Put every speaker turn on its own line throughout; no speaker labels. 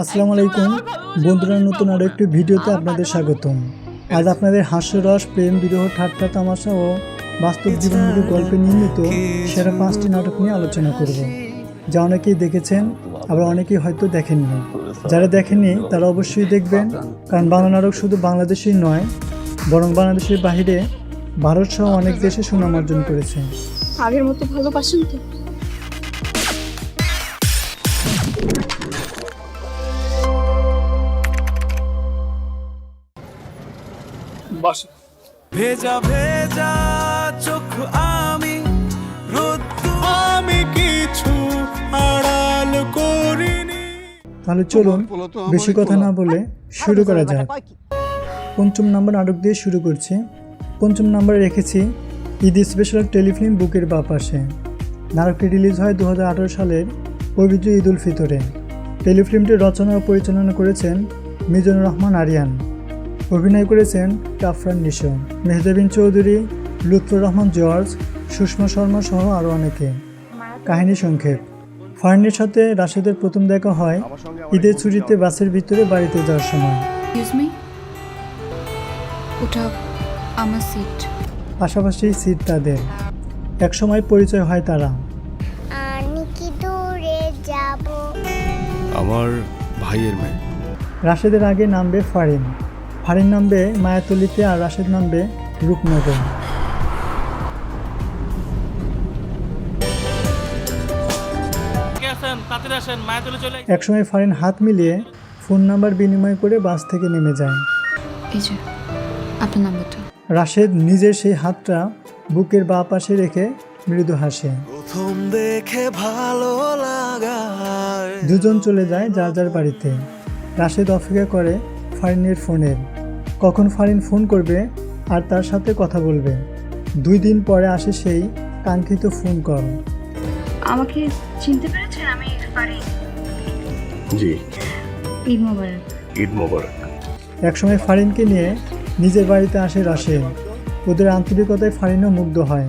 আসসালামু আলাইকুম। বন্ধুরা, নতুন আরও একটি ভিডিওতে আপনাদের স্বাগতম। আজ আপনাদের হাস্যরস, প্রেম, বিরহ, ঠাট্টা, তামাশা ও বাস্তব জীবনমুখী গল্পে নির্মিত সেরা পাঁচটি নাটক নিয়ে আলোচনা করব। যা অনেকেই দেখেছেন, আবার অনেকেই হয়তো দেখেননি। যারা দেখেননি, তারা অবশ্যই দেখবেন, কারণ বাংলা নাটক শুধু বাংলাদেশেই নয়, বরং বাংলাদেশের বাহিরে ভারত সহ অনেক দেশে সুনাম অর্জন করেছে।
আগের মতো ভালোবাসেন তো?
ভেজা ভেজা চোখ আমি রোদ্দু আমি কিছু আড়াল করিনি।
তাহলে চলুন বেশি কথা না বলে শুরু করা যাক। পঞ্চম নাম্বার নাটক দিয়ে শুরু করছি। পঞ্চম নাম্বারে রেখেছি ঈদ স্পেশাল টেলিফিল্ম বুকের বা পাশে নাটকটি রিলিজ হয় দু হাজার আঠেরো সালের পবিত্র ঈদ উল ফিতরে। টেলিফিল্মটি রচনা ও পরিচালনা করেছেন মিজানুর রহমান আরিয়ান। অভিনয় করেছেন কাফরান নিশো মেহজাবিন চৌধুরী লুৎফর রহমান জর্জ সুষমা শর্মা সহ আরও অনেকে। কাহিনী সংক্ষেপ। ফার্নের সাথে রাশেদের প্রথম দেখা হয় ঈদের ছুটিতে বাসের ভিতরে বাড়িতে যাওয়ার সময়।
এক্সকিউজ মি ওটা আমার সিট
পাশাপাশি সিট তাদের। একসময় পরিচয় হয় তারা।
আমি কি দূরে যাব?
আমার ভাইয়ের মেয়ে।
রাশেদের আগে নামবে ফারিন ফারিন নামবে মায়াতলিতে আর রাশেদ নামবে রূপনগর। একসময় ফারিন হাত মিলিয়ে ফোন নাম্বার বিনিময় করে বাস থেকে নেমে যায়।
এই যে আপনার নাম্বারটা।
রাশেদ নিজের সেই হাতটা বুকের বাঁ পাশে রেখে মৃদু হাসে।
প্রথম দেখে ভালো লাগায়।
দুজন চলে যায় যার যার বাড়িতে। রাশেদ অপেক্ষা করে ফারিনের ফোনের কখন ফারিন ফোন করবে আর তার সাথে কথা বলবে? দুই দিন পরে আসে সেই কাঙ্ক্ষিত ফোন কল।
আমাকে চিনতে পেরেছেন আমি পারি
জি।
ঈদ মোবারক।
ঈদ মোবারক।
একসময় ফারিনকে নিয়ে নিজের বাড়িতে আসে রাশেদ ওদের আন্তরিকতায় ফারিনও মুগ্ধ হয়।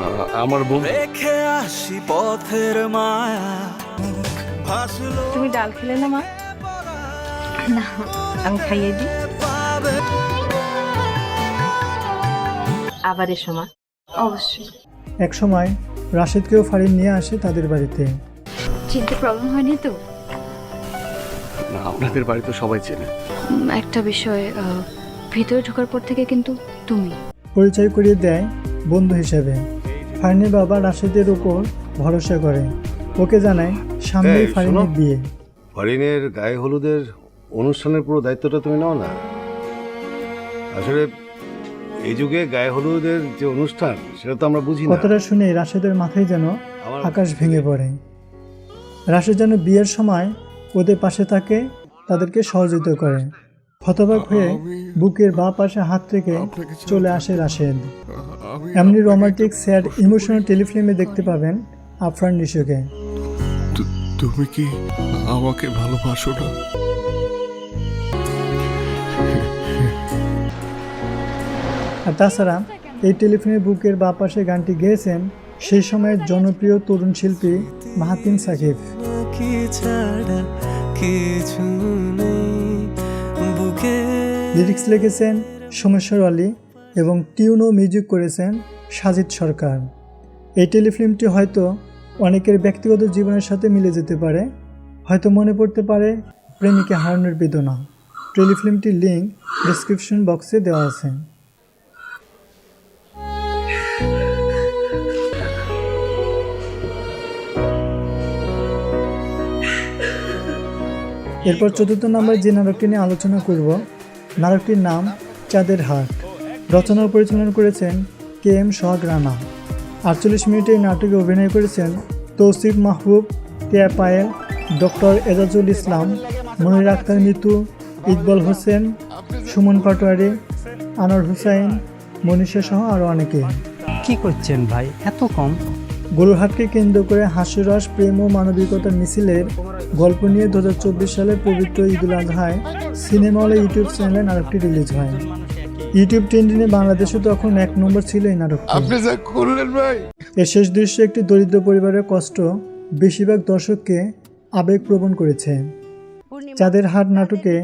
আ- আমার বোন
রেখে আসি পথের মায়া।
তুমি ডাল খেলে না মা? না। আমি খাইয়ে দিই। আবার এসো মা।
অবশ্যই।
একসময় রাশেদকেও ফারিন নিয়ে আসে তাদের বাড়িতে।
চিনতে প্রবলেম হয়নি তো?
না আপনাদের বাড়ি তো সবাই চেনে।
একটা বিষয় আহ, ভিতরে ঢোকার পর থেকে কিন্তু তুমি।
পরিচয় করিয়ে দেয় বন্ধু হিসেবে। ফারিনের বাবা রাশেদের উপর ভরসা করে। ওকে জানায় সামনেই
এই, শোনো।
ফারিনের বিয়ে।
ফরিনের গায়ে হলুদের অনুষ্ঠানের পুরো দায়িত্বটা তুমি নাও না? আসলে এই যুগে গায়ে হলুদের যে অনুষ্ঠান সেটা তো আমরা বুঝি না।
কথাটা শুনে রাশেদের মাথায় যেন আকাশ ভেঙে পড়ে। রাশেদ যেন বিয়ের সময় ওদের পাশে থাকে তাদেরকে সহযোগিতা করে। হতবাক হয়ে বুকের বা পাশে হাত রেখে চলে আসে রাশেদ। এমনি রোমান্টিক স্যাড ইমোশনাল টেলিফিল্মে দেখতে পাবেন আফরান নিশোকে
তুমি কি আমাকে ভালোবাসো না?
আর তাছাড়া এই টেলিফিল্মের বুকের বা পাশে গানটি গেয়েছেন সেই সময়ের জনপ্রিয় তরুণ শিল্পী মাহাতিন সাকিব। লিরিক্স লিখেছেন সোমেশ্বর আলী এবং টিউন ও মিউজিক করেছেন সাজিদ সরকার। এই টেলিফিল্মটি হয়তো অনেকের ব্যক্তিগত জীবনের সাথে মিলে যেতে পারে হয়তো মনে পড়তে পারে প্রেমিকে হারানোর বেদনা। টেলিফিল্মটির লিঙ্ক ডিসক্রিপশন বক্সে দেওয়া আছে। এরপর চতুর্থ নম্বর যে নাটকটি নিয়ে আলোচনা করব, নাটকটির নাম চাঁদের হাট। রচনা পরিচালনা করেছেন কে এম সোহাগ রানা। আটচল্লিশ মিনিটে এই নাটকে অভিনয় করেছেন তৌসিফ মাহবুব কেয়া পায়েল, ডক্টর এজাজুল ইসলাম, মনির আক্তার মিতু, ইকবাল হোসেন, সুমন পাটোয়ারি, আনোয়ার হুসাইন, মনীষা সহ আরও অনেকে।
কি করছেন ভাই? এত কম?
গরুরহাটকে কেন্দ্র করে হাস্যরস প্রেম ও মানবিকতার মিছিলের গল্প নিয়ে দু হাজার চব্বিশ সালে পবিত্র ঈদুল আজহায় সিনেমা হলে ইউটিউব চ্যানেলে নাটকটি রিলিজ হয়। ইউটিউব ট্রেন্ডিংয়ে বাংলাদেশে তখন এক নম্বর ছিল এই নাটক
আপনি যা করলেন ভাই।
এর শেষ দৃশ্য একটি দরিদ্র পরিবারের কষ্ট বেশিরভাগ দর্শককে আবেগ প্রবণ করেছে। চাঁদের হাট নাটকে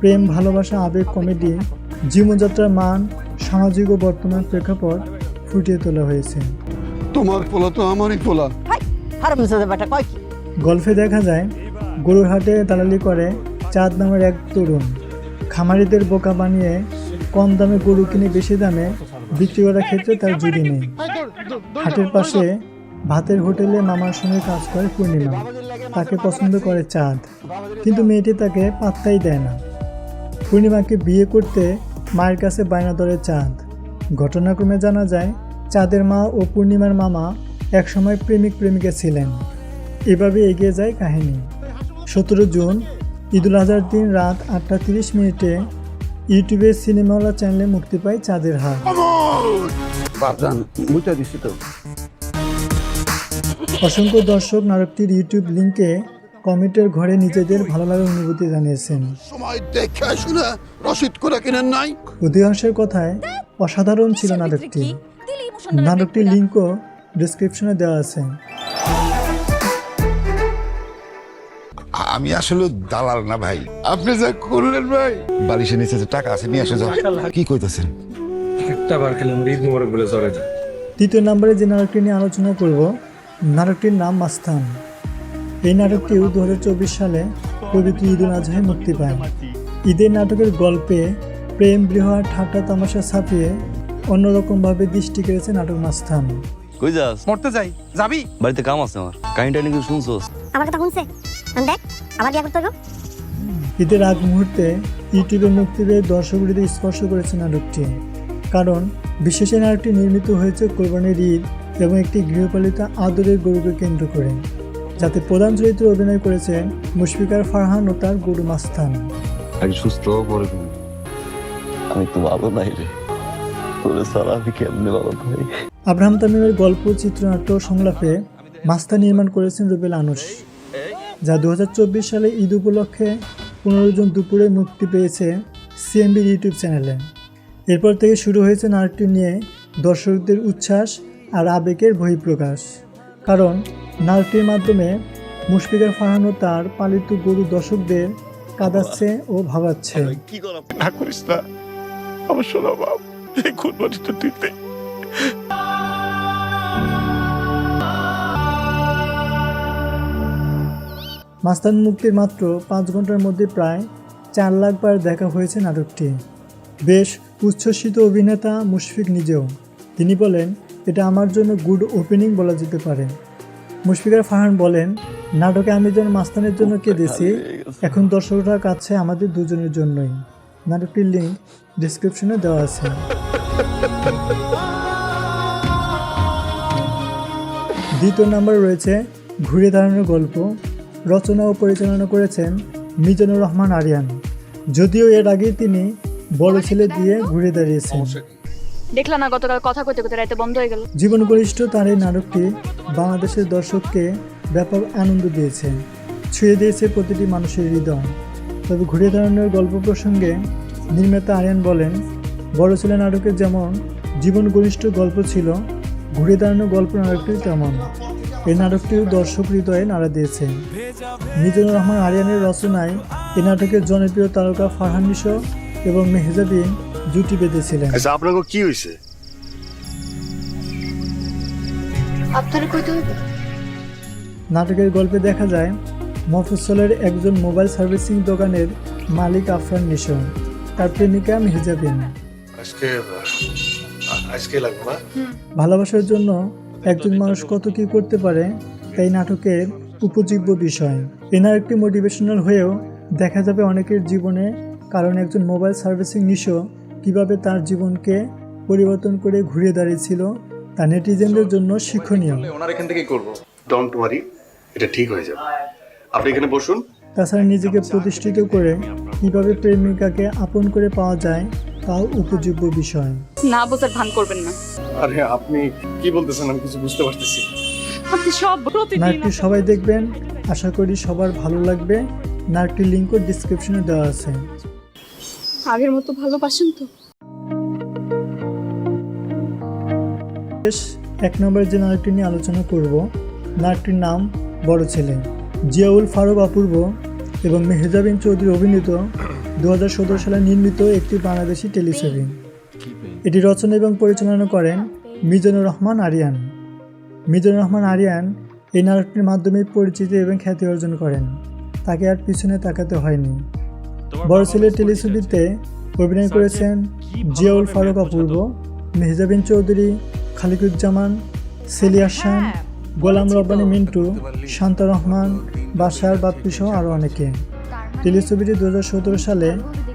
প্রেম ভালোবাসা আবেগ কমেডি জীবনযাত্রার মান সামাজিক ও বর্তমান প্রেক্ষাপট ফুটিয়ে তোলা হয়েছে।
তোমার পোলা তো আমারই পোলা।
হারাম বেটা কয় কি?
গল্ফে দেখা যায় গরুর হাটে দালালি করে চাঁদ নামের এক তরুণ। খামারিদের বোকা বানিয়ে কম দামে গরু কিনে বেশি দামে বিক্রি করার ক্ষেত্রে তার জুড়ি নেই। হাটের পাশে ভাতের হোটেলে মামার সঙ্গে কাজ করে পূর্ণিমা। তাকে পছন্দ করে চাঁদ। কিন্তু মেয়েটি তাকে পাত্তাই দেয় না। পূর্ণিমাকে বিয়ে করতে মায়ের কাছে বায়না ধরে চাঁদ। ঘটনাক্রমে জানা যায় চাঁদের মা ও পূর্ণিমার মামা একসময় প্রেমিক প্রেমিকা ছিলেন। এভাবে এগিয়ে যায় কাহিনী। সতেরো জুন ঈদুল আজহার দিন রাত আটটা তিরিশ মিনিটে ইউটিউবে সিনেমাওয়ালা চ্যানেলে মুক্তি পায় চাঁদের হাট।
বাপজান মুইটা দিছি তো।
অসংখ্য দর্শক নাটকটির ইউটিউব লিঙ্কে কমেন্টের ঘরে নিজেদের ভালো লাগার অনুভূতি জানিয়েছেন।
সময় দেখে শুনে রসিদ করে কিনেন নাই।
অধিকাংশের কথায় অসাধারণ ছিল নাটকটি। নাটকটির লিঙ্কও ডিসক্রিপশনে দেওয়া আছে।
আমি আসলে দালাল না ভাই।
আপনি যা করলেন ভাই।
বালিশের নিচে যে টাকা আছে নিয়ে আসে যাও। কি কইতেছেন?
একটা বার খেলাম ঈদ মোবারক বলে চলে যায়
তৃতীয় নম্বরে যে নাটকটি নিয়ে আলোচনা করব নাটকটির নাম মাস্তান। এই নাটকটিও দু হাজার চব্বিশ সালে পবিত্র ঈদুল আজহায় মুক্তি পায়। ঈদের নাটকের গল্পে প্রেম বৃহ ঠাট্টা তামাশা ছাপিয়ে অন্যরকমভাবে দৃষ্টি কেড়েছে নাটক মাস্তান
কই যাস?
মরতে যাই। যাবি?
বাড়িতে কাম আছে আমার। কাহিনীটা নাকি শুনছোস?
আমার কথা শুনছে। দেখ আবার বিয়া করতে হইব।
ঈদের আগ মুহূর্তে ইউটিউবে মুক্তি পেয়ে দর্শক স্পর্শ করেছে নাটকটি। কারণ বিশেষ এই নাটকটি নির্মিত হয়েছে কোরবানির ঈদ এবং একটি গৃহপালিত আদরের গরুকে কেন্দ্র করে যাতে প্রধান চরিত্রে অভিনয় করেছেন মুশফিকার ফারহান ও তার গরু মাস্তান।
আগে সুস্থ আমি তো ভালো নাই রে। তোরে সারা আমি কেমনে ভালো ভাই
আব্রাহাম তামিমের গল্প চিত্রনাট্য সংলাপে মাস্তা নির্মাণ করেছেন রুবেল আনুস যা দুহাজার চব্বিশ সালে ঈদ উপলক্ষে পনেরো জন দুপুরে মুক্তি পেয়েছে সিএমবির ইউটিউব চ্যানেলে। এরপর থেকে শুরু হয়েছে নাটকটি নিয়ে দর্শকদের উচ্ছ্বাস আর আবেগের বহিঃপ্রকাশ। কারণ নাটকটির মাধ্যমে মুশফিকার ফারহানো তার পালিত গরু দর্শকদের কাঁদাচ্ছে ও ভাবাচ্ছে।
না করিস না? আমার শোনা বাপ। এই কুরবানিটা দিতে।
মাস্তান মুক্তির মাত্র পাঁচ ঘণ্টার মধ্যে প্রায় চার লাখ বার দেখা হয়েছে নাটকটি। বেশ উচ্ছ্বসিত অভিনেতা মুশফিক নিজেও। তিনি বলেন এটা আমার জন্য গুড ওপেনিং বলা যেতে পারে। মুশফিকার ফারহান বলেন নাটকে আমি যেন মাস্তানের জন্য কেঁদেছি এখন দর্শকরা কাছে আমাদের দুজনের জন্যই। নাটকটির লিঙ্ক ডিসক্রিপশনে দেওয়া আছে। দ্বিতীয় নম্বরে রয়েছে ঘুরে দাঁড়ানোর গল্প রচনা ও পরিচালনা করেছেন মিজানুর রহমান আরিয়ান। যদিও এর আগে তিনি বড় ছেলে দিয়ে ঘুরে দাঁড়িয়েছেন।
দেখলাম না গতকাল কথা কইতে কইতে রাতে বন্ধ হয়ে গেল।
জীবন ঘনিষ্ঠ তার এই নাটকটি বাংলাদেশের দর্শককে ব্যাপক আনন্দ দিয়েছে। ছুঁয়ে দিয়েছে প্রতিটি মানুষের হৃদয়। তবে ঘুরে দাঁড়ানোর গল্প প্রসঙ্গে নির্মাতা আরিয়ান বলেন বড় ছেলে নাটকের যেমন জীবন ঘনিষ্ঠ গল্প ছিল ঘুরে দাঁড়ানো গল্প নাটকটি তেমন। এই নাটকটিও দর্শক হৃদয়ে নাড়া দিয়েছে। মিজানুর রহমান আরিয়ানের রচনায় এই নাটকের জনপ্রিয় তারকা ফারহান নিশো এবং মেহজাবিন জুটি বেঁধেছিলেন।
আচ্ছা আপনাকে কি হয়েছে?
আপনার কইতে হইব
নাটকের গল্পে দেখা যায় মফস্বলের একজন মোবাইল সার্ভিসিং দোকানের মালিক আফরান নিশো তার প্রেমিকা মেহজাবিন
আজকে আজকে লাগবে না?
ভালোবাসার জন্য একজন মানুষ কত কি করতে পারে তাই নাটকের উপজীব্য বিষয়। এনার একটি মোটিভেশনাল হয়েও দেখা যাবে অনেকের জীবনে কারণ একজন মোবাইল সার্ভিসিং নিশো কীভাবে তার জীবনকে পরিবর্তন করে ঘুরে দাঁড়িয়েছিল তা নেটিজেনদের জন্য শিক্ষণীয়।
ওনার এখান থেকেই করব। ডোন্ট ওয়ারি এটা ঠিক হয়ে যাবে। আপনি এখানে বসুন।
তাছাড়া নিজেকে প্রতিষ্ঠিত করে কীভাবে প্রেমিকাকে আপন করে পাওয়া যায় তাও উপযোগ্য বিষয়।
না বোঝার ভান করবেন না।
আরে আপনি কি বলতেছেন? আমি কিছু বুঝতে পারতেছি
আপনি সব
নাটকটি সবাই দেখবেন। আশা করি সবার ভালো লাগবে। নাটকটির লিঙ্কও ডিসক্রিপশনে দেওয়া আছে।
আগের মতো ভালোবাসেন তো?
শেষ এক নম্বরে যে নাটকটি নিয়ে আলোচনা করব নাটকটির নাম বড় ছেলে। জিয়াউল ফারুক অপূর্ব এবং মেহজাবিন চৌধুরী অভিনীত দু হাজার সতেরো সালে নির্মিত একটি বাংলাদেশি টেলিছবি এটি রচনা এবং পরিচালনা করেন মিজানুর রহমান আরিয়ান। মিজানুর রহমান আরিয়ান এই নাটকটির মাধ্যমে পরিচিতি এবং খ্যাতি অর্জন করেন। তাকে আর পিছনে তাকাতে হয়নি। বড় ছেলের টেলিছবিতে অভিনয় করেছেন জিয়াউল ফারুক অপূর্ব, মেহজাবিন চৌধুরী, খালিকুজ্জামান, সেলিয়া খান গোলাম রব্বানী মিন্টু, শান্ত রহমান বাসার বাপ্পি সহ আরও অনেকে। টেলিছবিটি দু হাজার সতেরো সালে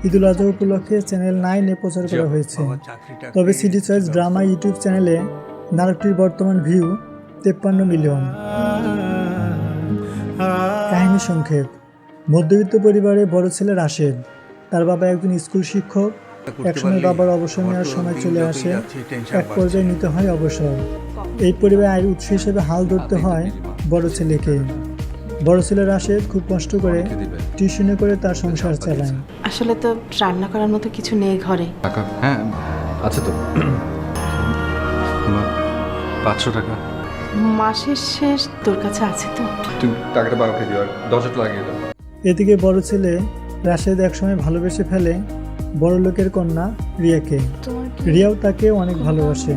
ঈদুল আজহা উপলক্ষে চ্যানেল নাইনে প্রচার করা হয়েছে। তবে সিডি চয়েস ড্রামা ইউটিউব চ্যানেলে নাটকটির বর্তমান ভিউ তেপ্পান্ন মিলিয়ন। কাহিনী সংক্ষেপ। মধ্যবিত্ত পরিবারে বড় ছেলে রাশেদ। তার বাবা একজন স্কুল শিক্ষক। একসময় বাবার অবসর নেওয়ার সময় চলে আসে এক পর্যায়ে নিতে হয় অবসর। এই পরিবারে আয়ের উৎস হিসেবে হাল ধরতে হয় বড় ছেলেকে। বড় ছেলে রাশেদ খুব কষ্ট করে টিউশনে করে তার সংসার চালায়।
আসলে তো রান্না করার মতো কিছু নেই ঘরে।
টাকা? হ্যাঁ আছে তো। পাঁচশো টাকা।
মাসের শেষ তোর কাছে আছে তো।
তুমি টাকাটা বাবাকে দিও আর দশটা লাগিয়ে দাও।
এদিকে বড় ছেলে রাশেদ একসময় ভালোবেসে ফেলে বড় লোকের কন্যা রিয়াকে। রিয়াও তাকে অনেক ভালোবাসে।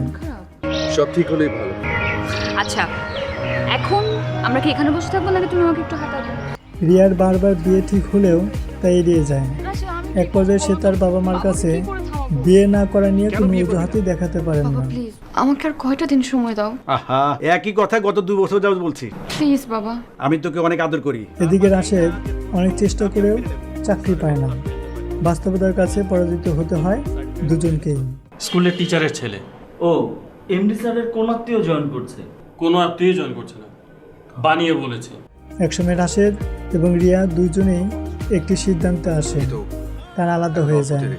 সব ঠিক হলেই ভালো।
আচ্ছা এখন আমরা কি এখানে বসে থাকব নাকি তুমি আমাকে একটু হাঁটা দাও
রিয়ার বারবার বিয়ে ঠিক হলেও তা এড়িয়ে যায়। এক পর্যায়ে সে তার বাবা মার কাছে বিয়ে না করা নিয়ে কোনো অজুহাতই দেখাতে পারেন না।
প্লিজ আমাকে আর কয়টা দিন সময় দাও?
আহা একই কথা গত দু বছর যাবত বলছি।
প্লিজ বাবা।
আমি তোকে অনেক আদর করি।
এদিকে রাশেদ অনেক চেষ্টা করেও চাকরি পায় না। বাস্তবতার কাছে পরাজিত হতে হয় দুজনকেই।
স্কুলের টিচারের ছেলে। ও এমডি স্যারের কোন আত্মীয় জয়েন করছে? কোনো আত্মীয় জয়েন করছে না। বানিয়ে বলেছে।
একসময় রাশেদ এবং রিয়া দুজনেই একটি সিদ্ধান্তে আসে। তারা আলাদা হয়ে যায়।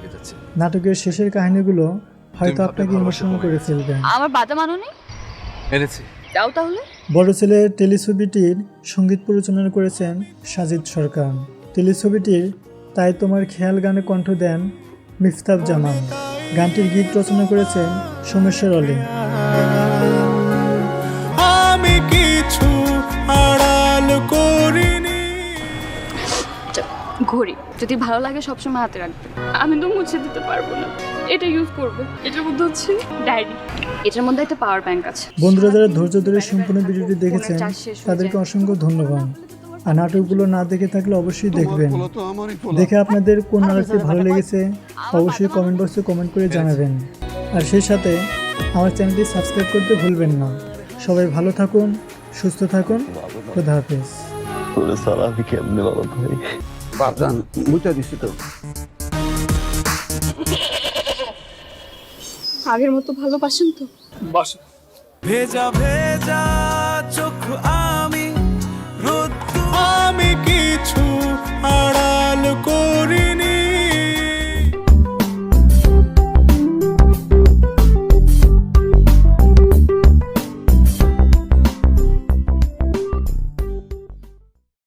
নাটকের শেষের কাহিনীগুলো হয়তো আপনাকে ইমোশনাল করে ফেলবে।
আমার বাদাম আনোনি
এনেছি।
দাও তাহলে।
বড় ছেলে টেলিছবিটির সংগীত পরিচালনা করেছেন সাজিদ সরকার। টেলিছবিটির তাই তোমার খেয়াল গানে কণ্ঠ দেন মিফতাব জামান গানটির গীত রচনা করেছেন সোমেশ্বর অলি।
ঘড়ি যদি ভালো লাগে সবসময় হাতে রাখবে আমি তো মুছে দিতে পারব না। এটা ইউজ করবে। এটার মধ্যে হচ্ছে ডায়েরি। এটার মধ্যে একটা পাওয়ার ব্যাংক আছে।
বন্ধুরা যারা ধৈর্য ধরে সম্পূর্ণ ভিডিওটি দেখেছেন তাদেরকে অসংখ্য ধন্যবাদ। আর নাটকগুলো না দেখে থাকলে অবশ্যই দেখবেন। দেখে আপনাদের কোন নাটকটি ভালো লেগেছে অবশ্যই কমেন্ট বক্সে কমেন্ট করে জানাবেন। আর সেই সাথে আমার চ্যানেলটি সাবস্ক্রাইব করতে ভুলবেন না। সবাই ভালো থাকুন সুস্থ থাকুন। খোদা হাফেজ।
আমি কেমনে বাবা ভাই
বাজান মুচা দিছি তো।
আগের মতো ভালোবাসেন তো?
ভেজা ভেজা।